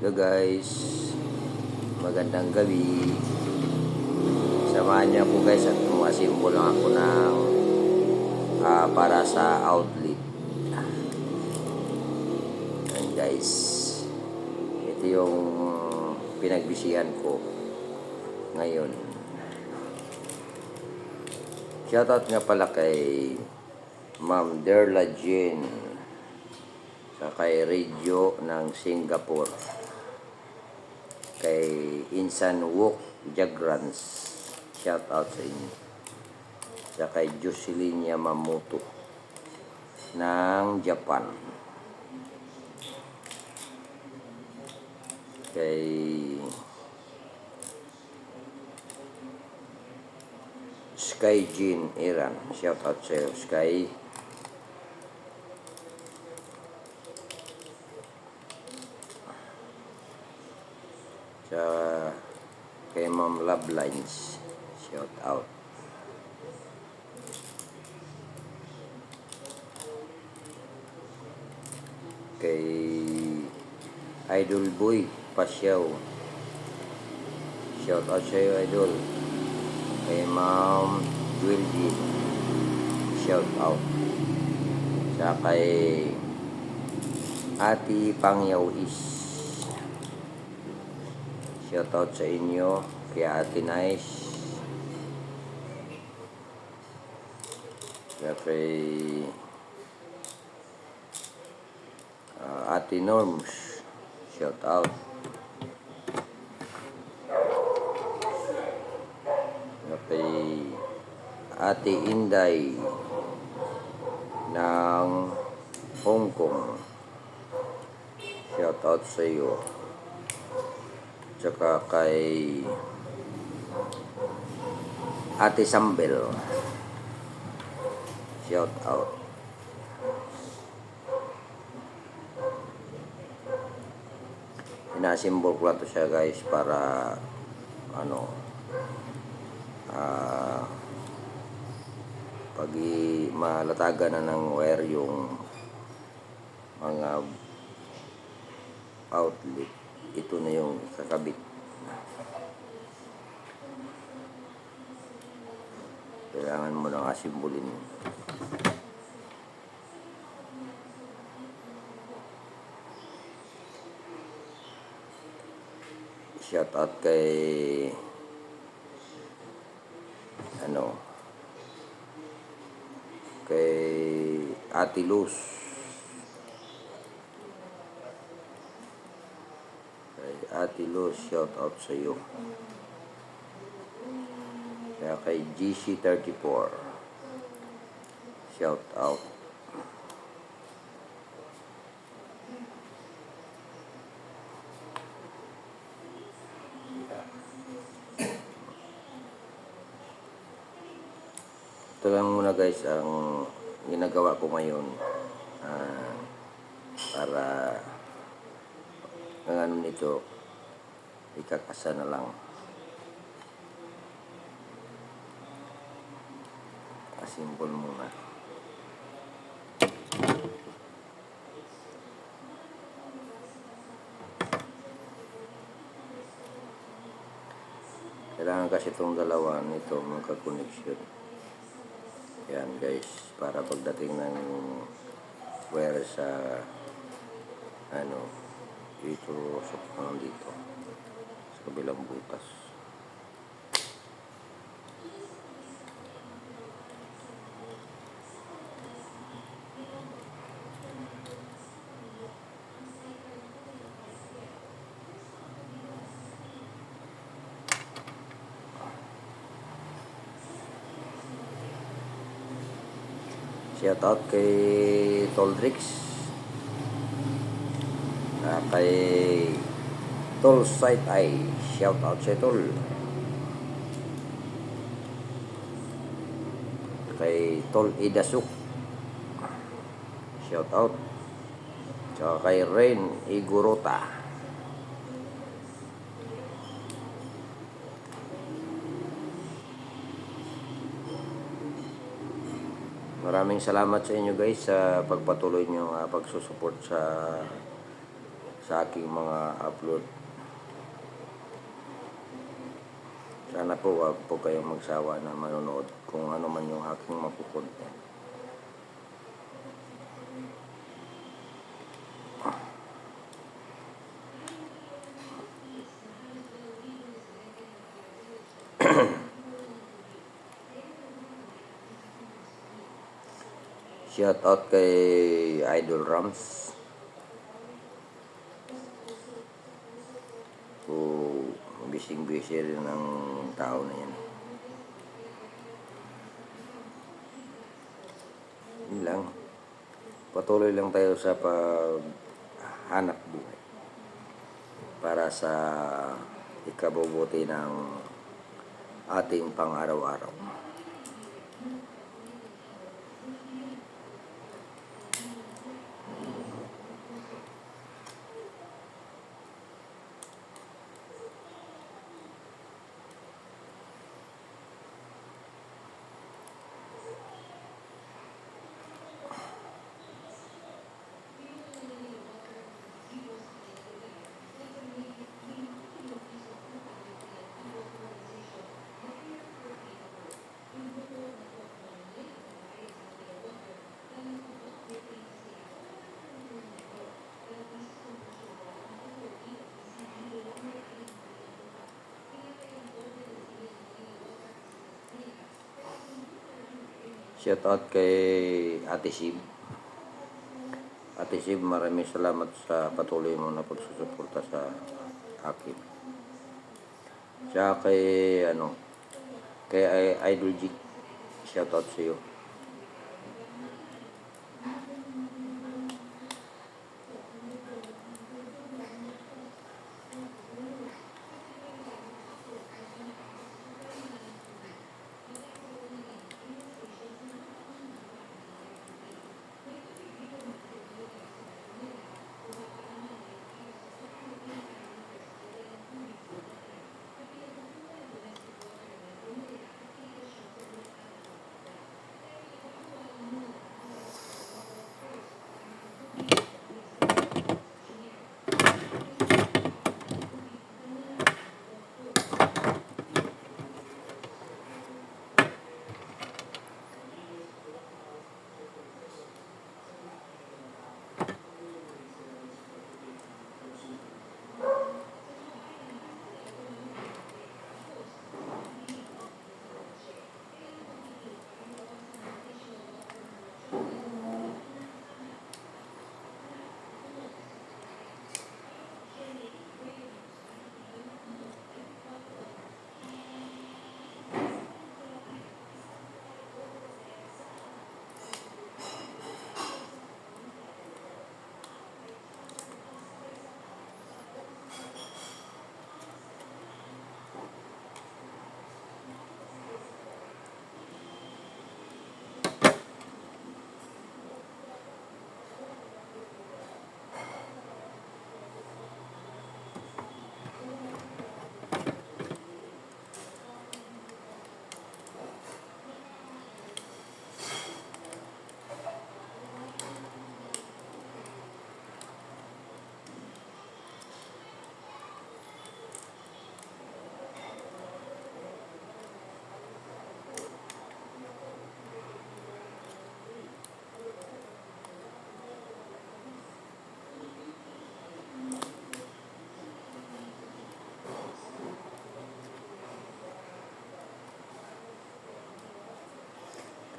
Hello guys, magandang gabi. Samahan niyo po guys at masimbol lang ako ng ah, para sa outlet. Ayan guys, ito yung pinagbisihan ko ngayon. Shoutout nga pala kay Ma'am Derla Jean sa kay Radio ng Singapore kay Insan Wok Jagrans. Shout out sa inyo. Sa kay Jocelyn Yamamoto ng Japan. Kay Sky Jean Iran. Shout out sa Sky sa kay Ma'am Love Lines shout out. Kay Idol Boy Pasyaw. Shout out sa iyo Idol. Kay Ma'am Wildy. Shout out. Sa kay Ati Pangyaw is Shoutout sa inyo, kay Ate Nice. Kaya kay ah, Ate Norms. Shoutout. Kay Ate Inday ng Hong Kong. Shoutout sa iyo tsaka kay Ate Sambel. Shout out. Inasimbol ko lang to siya guys para ano ah pag malatagan na ng wire yung mga outlet ito na yung kakabit. Kailangan mo nang asimbolin shout out kay ano kay Ate Luz kay Ate Luz shout out sa iyo kaya kay GC34 shout out. Ito lang muna guys ang ginagawa ko ngayon ah, para ang ano nito ikakasa na lang. Asimbol muna. Kailangan kasi itong dalawa nito magka-connection yan guys. Para pagdating ng wire sa ano ito sa dito. sa kabilang butas Shout out kay Toldrix. Ah, kay Tol Site Eye. Shout out sa Tol. Kay Tol Idasuk. Shout out. Tsaka kay Rain Igurota. Maraming salamat sa inyo guys sa pagpatuloy nyo uh, pagsusuport sa sa aking mga upload. Sana po wag po kayong magsawa na manonood kung ano man yung aking mapukontent. Shout out kay Idol Rams. So, bising-busy rin ang tao na yan. Yun lang. Patuloy lang tayo sa paghanap buhay. Para sa ikabubuti ng ating pang-araw-araw. Shout out kay Ate Sib. Ate Sib, maraming salamat sa patuloy mo na pagsusuporta sa akin. Siya kay ano, kay Idol G. Shout out sa iyo.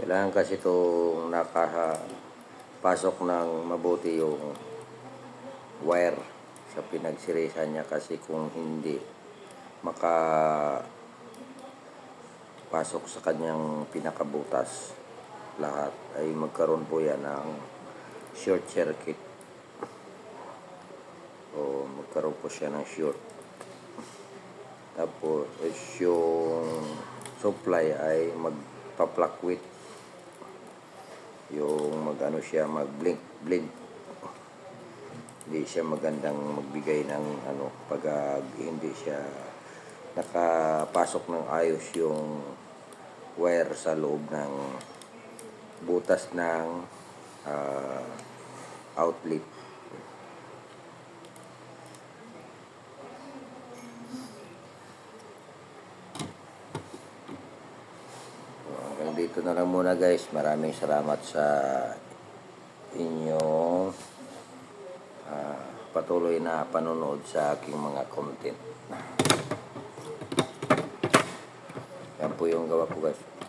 Kailangan kasi itong nakapasok ng mabuti yung wire sa pinagsirisan niya kasi kung hindi maka pasok sa kanyang pinakabutas lahat ay magkaroon po yan ng short circuit. O magkaroon po siya ng short. Tapos yung supply ay magpa-fluctuate yung mag-ano siya mag-blink blink. Hindi siya magandang magbigay ng ano pag hindi siya nakapasok ng ayos yung wire sa loob ng butas ng ah, outlet dito na lang muna guys. Maraming salamat sa inyong ah, patuloy na panonood sa aking mga content. Yan po yung gawa ko guys.